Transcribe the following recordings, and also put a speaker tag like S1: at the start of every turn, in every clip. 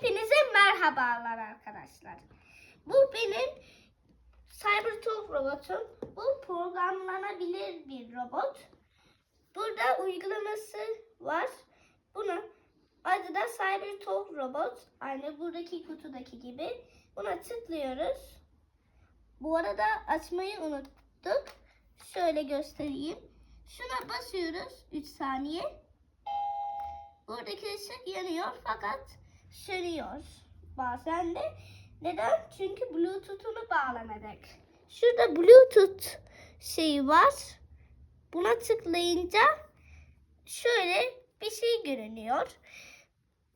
S1: Hepinize merhabalar arkadaşlar. Bu benim Cybertalk robotum. Bu programlanabilir bir robot. Burada uygulaması var. Bunun adı da Cybertalk robot. Aynı buradaki kutudaki gibi. Buna tıklıyoruz. Bu arada açmayı unuttuk. Şöyle göstereyim. Şuna basıyoruz 3 saniye. Buradaki ışık yanıyor fakat sönüyor bazen de. Neden? Çünkü Bluetooth'unu bağlamadık. Şurada Bluetooth şeyi var. Buna tıklayınca şöyle bir şey görünüyor.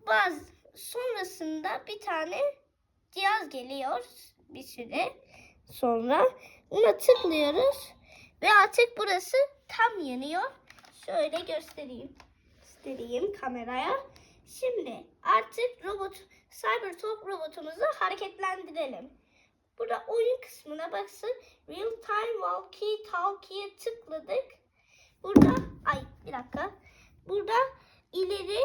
S1: Bazı sonrasında bir tane cihaz geliyor bir süre sonra. Ona tıklıyoruz ve artık burası tam yanıyor. Şöyle göstereyim. Göstereyim kameraya. Şimdi artık robot Cybertalk robotumuzu hareketlendirelim. Burada oyun kısmına baksın. Real Time Walkie Talkie'ye tıkladık. Burada ay bir dakika. Burada ileri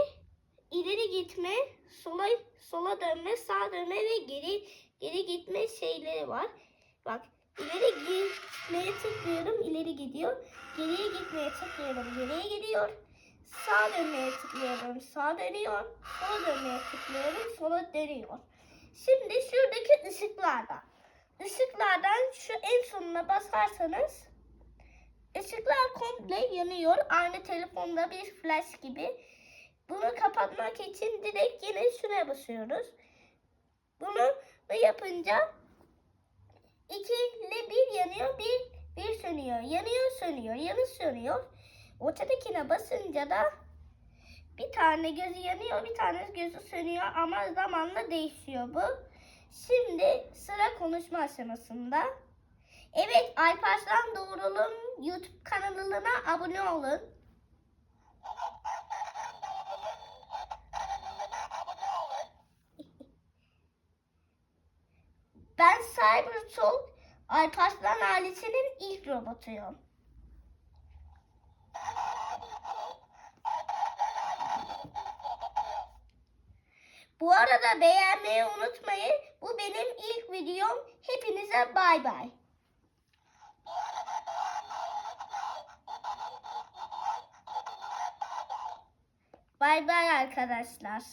S1: ileri gitme, sola sola dönme, sağa dönme ve geri geri gitme şeyleri var. Bak ileri gitmeye tıklıyorum, ileri gidiyor. Geriye gitmeye tıklıyorum, geriye gidiyor. Sağa dönmeye tıklıyorum, sağa dönüyor. Sola dönmeye tıklıyorum, sola dönüyor. Şimdi şuradaki ışıklardan. Işıklardan şu en sonuna basarsanız ışıklar komple yanıyor. Aynı telefonda bir flash gibi. Bunu kapatmak için direkt yine şuraya basıyoruz. Bunu yapınca iki ile bir yanıyor, bir, bir sönüyor. Yanıyor, sönüyor, yanıyor, sönüyor. Ortadakine basınca da bir tane gözü yanıyor, bir tane gözü sönüyor ama zamanla değişiyor bu. Şimdi sıra konuşma aşamasında. Evet Alparslan Doğrul'un YouTube kanalına abone olun. Ben Cybertalk Alparslan ailesinin ilk robotuyum. Bu arada beğenmeyi unutmayın. Bu benim ilk videom. Hepinize bay bay. Bay bay arkadaşlar.